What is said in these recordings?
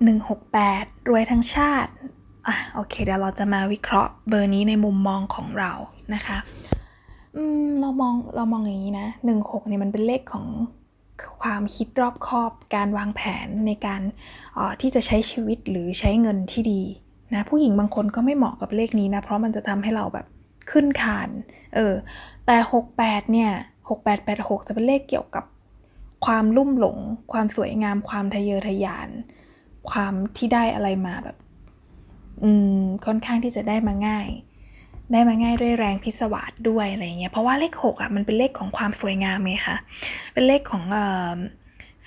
168 รวยทั้งชาติอะโอเคเดี๋ยวเราจะมาวิเคราะห์เบอร์นี้ในมุมมองของเรานะคะอืมเรามองเรามองอย่างนี้นะ 16เนี่ยมันเป็นเลขของความคิดรอบคอบการวางแผนในการออที่จะใช้ชีวิตหรือใช้เงินที่ดีนะผู้หญิงบางคนก็ไม่เหมาะกับเลขนี้นะ เพราะมันจะทำให้เราแบบขึ้นคานเออแต่ 68 เนี่ย 6886 จะเป็นเลขเกี่ยวกับความลุ่มหลง ความสวยงามความทะเยอทะยาน ความที่ได้อะไรมาแบบ อืมค่อนข้างที่จะได้มาง่าย ได้มาง่ายด้วยแรงพิศวาสด้วยอะไรเงี้ยเพราะว่าเลขหกอะมันเป็นเลขของความสวยงามไงคะเป็นเลขของเอ่อ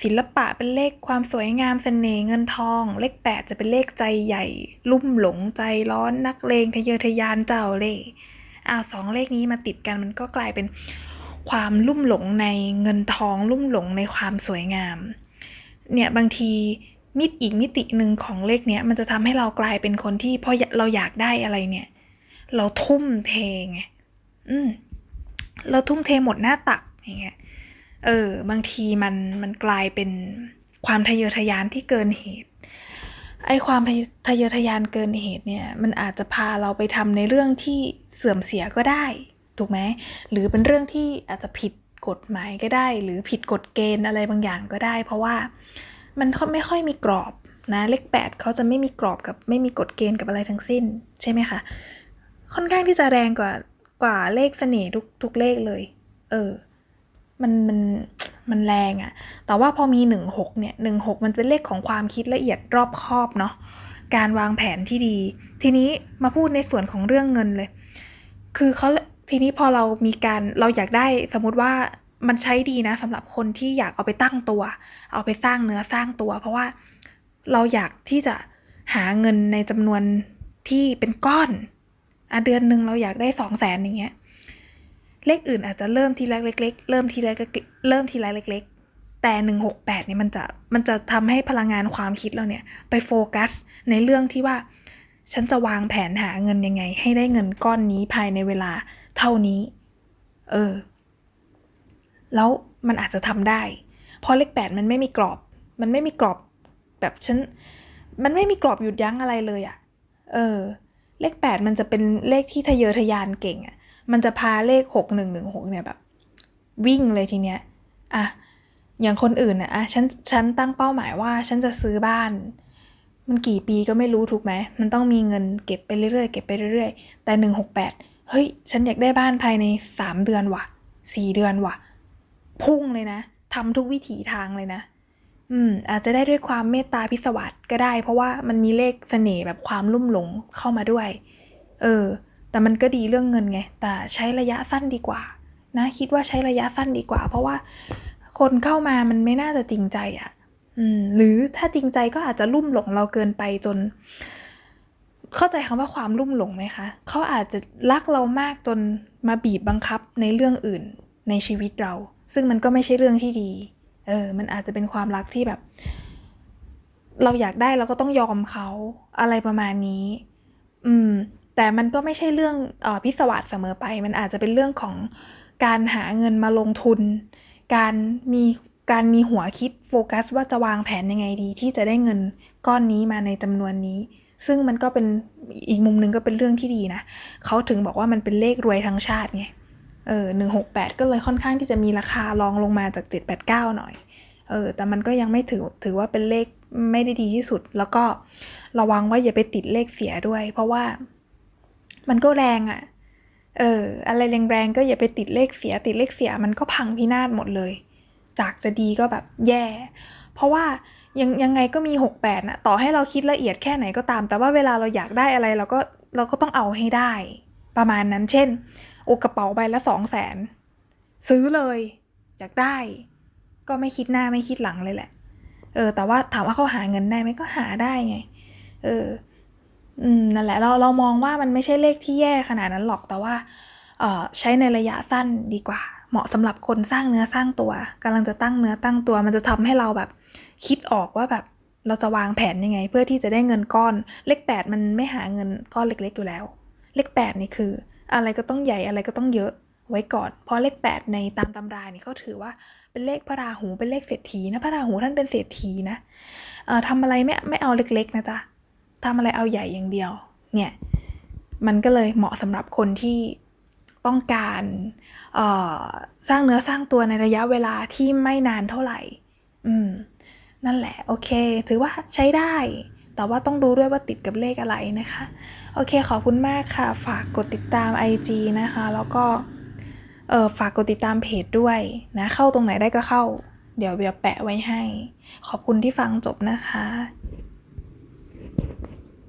ศิลปะเป็นเลขความสวยงามเสน่ห์เงินทอง เลขแปดจะเป็นเลขใจใหญ่ ลุ่มหลงใจร้อนนักเลงทะเยอทะยานเจ้าเล่ห์อ่าสองเลขนี้มาติดกันมันก็กลายเป็นความลุ่มหลงในเงินทอง ลุ่มหลงในความสวยงาม เนี่ยบางที มิตอีกมิติหนึ่งของเลขเนี้ยมันจะทำให้เรากลายเป็นคนที่พอเราอยากได้อะไรเนี่ย เราทุ่มเทไงอืมเราทุ่มเทหมดหน้าตักอย่างเงี้ยเออบางทีมันมันกลายเป็นความทะเยอทะยานที่เกินเหตุไอ้ความทะเยอทะยานเกินเหตุเนี่ย มันอาจจะพาเราไปทำในเรื่องที่เสื่อมเสียก็ได้ถูกไหมหรือเป็นเรื่องที่อาจจะผิดกฎหมายก็ได้ หรือผิดกฎเกณฑ์อะไรบางอย่างก็ได้ เพราะว่า มันไม่ค่อยมีกรอบนะเลขแปดเขาจะไม่มีกรอบกับไม่มีกฎเกณฑ์กับอะไรทั้งสิ้นใช่ไหมคะค่อนข้างที่จะแรงกว่ากว่าเลขเสน่ห์ทุกทุกเลขเลย เออ มันมันมันแรงอะแต่ว่าพอมีหนึ่งหกเนี่ยหนึ่งหกมันเป็นเลขของความคิดละเอียดรอบคอบเนาะการวางแผนที่ดี ทีนี้มาพูดในส่วนของเรื่องเงินเลย คือเขาทีนี้พอเรามีการเราอยากได้สมมติว่า มันใช้ดีนะสำหรับคนที่อยากเอาไปตั้งตัว เอาไปสร้างเนื้อสร้างตัว เพราะว่าเราอยากที่จะหาเงินในจำนวนที่เป็นก้อนอะเดือนหนึ่งเราอยากได้สองแสนอย่างเงี้ยเลขอื่นอาจจะเริ่มทีละเล็ก ๆ เริ่มทีละเริ่มทีละเล็ก ๆ แต่หนึ่งหกแปดเนี่ยมันจะมันจะทำให้พลังงานความคิดเราเนี่ยไปโฟกัสในเรื่องที่ว่า ฉันจะวางแผนหาเงินยังไง ให้ได้เงินก้อนนี้ภายในเวลาเท่านี้ เออ แล้วมันอาจจะทำได้ เพราะเลขแปดมันไม่มีกรอบ มันไม่มีกรอบแบบฉัน มันไม่มีกรอบหยุดยั้งอะไรเลยอะ่ะ เออ เลขแปดมันจะเป็นเลขที่ทะเยอทะยานเก่งอะ่ะ มันจะพาเลขหกหนึ่งหนึ่งหกเนี่ยแบบ วิ่งเลยทีเนี้ย อะ อย่างคนอื่นอะอะ ฉัน ฉันตั้งเป้าหมายว่า ฉันจะซื้อบ้าน มันกี่ปีก็ไม่รู้ถูกไหม มันต้องมีเงินเก็บไปเรื่อยๆ เก็บไปเรื่อยๆ แต่หนึ่งหกแปดเฮ้ย ฉันอยากได้บ้านภายในสามเดือนว่ะสี่เดือนว่ะ พุ่งเลยนะทำทุกวิถีทางเลยนะ อืม อาจจะได้ด้วยความเมตตาพิศวาสก็ได้ เพราะว่ามันมีเลขเสน่ห์แบบความลุ่มหลงเข้ามาด้วย เออ แต่มันก็ดีเรื่องเงินไง แต่ใช้ระยะสั้นดีกว่า นะ คิดว่าใช้ระยะสั้นดีกว่า เพราะว่าคนเข้ามามันไม่น่าจะจริงใจอะ่ะ อืม หรือถ้าจริงใจก็อาจจะลุ่มหลงเราเกินไปจน เข้าใจคำว่าความลุ่มหลงไหมคะ เขาอาจจะรักเรามากจนมาบีบบังคับในเรื่องอื่นในชีวิตเรา ซึ่งมันก็ไม่ใช่เรื่องที่ดี เออ มันอาจจะเป็นความรักที่แบบ เราอยากได้เราก็ต้องยอมเขาอะไรประมาณนี้ อืม แต่มันก็ไม่ใช่เรื่องอพิศวาสเสมอไป มันอาจจะเป็นเรื่องของการหาเงินมาลงทุน การมีการมีหัวคิดโฟกัสว่าจะวางแผนยังไงดี ที่จะได้เงินก้อนนี้มาในจำนวนนี้ ซึ่งมันก็เป็นอีกมุมหนึ่งก็เป็นเรื่องที่ดีนะเขาถึงบอกว่ามันเป็นเลขรวยทั้งชาติไง เออหนึ่งหกแปดก็เลยค่อนข้างที่จะมีราคารองลงมาจากเจ็ดแปดเก้าหน่อย เออ แต่มันก็ยังไม่ถือถือว่าเป็นเลขไม่ได้ดีที่สุด แล้วก็ระวังว่าอย่าไปติดเลขเสียด้วย เพราะว่ามันก็แรงอะ่ะ เออ อะไรแรงๆก็อย่าไปติดเลขเสีย ติดเลขเสียมันก็พังพินาศหมดเลย จากจะดีก็แบบแย่ เพราะว่ายังยังไงก็มีหกแปดนะต่อให้เราคิดละเอียดแค่ไหนก็ตาม แต่ว่าเวลาเราอยากได้อะไรเราก็เราก็ต้องเอาให้ได้ ประมาณนั้น เช่น โอกระเป๋าใบละสองแสนซื้อเลยอยากได้ ก็ไม่คิดหน้าไม่คิดหลังเลยแหละ เออ แต่ว่าถามว่าเขาหาเงินได้ไหมก็หาได้ไง เออ อืมนั่นแหละเราเรามองว่ามันไม่ใช่เลขที่แย่ขนาดนั้นหรอกแต่ว่าเออใช้ในระยะสั้นดีกว่า เหมาะสำหรับคนสร้างเนื้อสร้างตัวกำลังจะตั้งเนื้อตั้งตัว มันจะทำให้เราแบบ คิดออกว่าแบบเราจะวางแผนยังไง เพื่อที่จะได้เงินก้อน เลขแปดมันไม่หาเงินก้อนเล็ก ๆ อยู่แล้ว เลขแปดนี่คือ อะไรก็ต้องใหญ่อะไรก็ต้องเยอะไว้ก่อน เพราะเลขแปดในตามตำรานี่เขาถือว่าเป็นเลขพระราหูเป็นเลขเศรษฐีนะพระราหูท่านเป็นเศรษฐีนะเอ่อทำอะไรไม่ไม่เอาเล็กๆนะจ๊ะทำอะไรเอาใหญ่อย่างเดียว เนี่ยมันก็เลยเหมาะสำหรับคนที่ต้องการเอ่อสร้างเนื้อสร้างตัวในระยะเวลาที่ไม่นานเท่าไหร่ อืม นั่นแหละ โอเค ถือว่าใช้ได้ แต่ว่าต้องดูด้วยว่าติดกับเลขอะไรนะคะ โอเคขอบคุณมากค่ะ ฝากกดติดตาม IG นะคะ แล้วก็เออฝากกดติดตามเพจด้วยนะเข้าตรงไหนได้ก็เข้า เดี๋ยวเดี๋ยวแปะไว้ให้ ขอบคุณที่ฟังจบนะคะ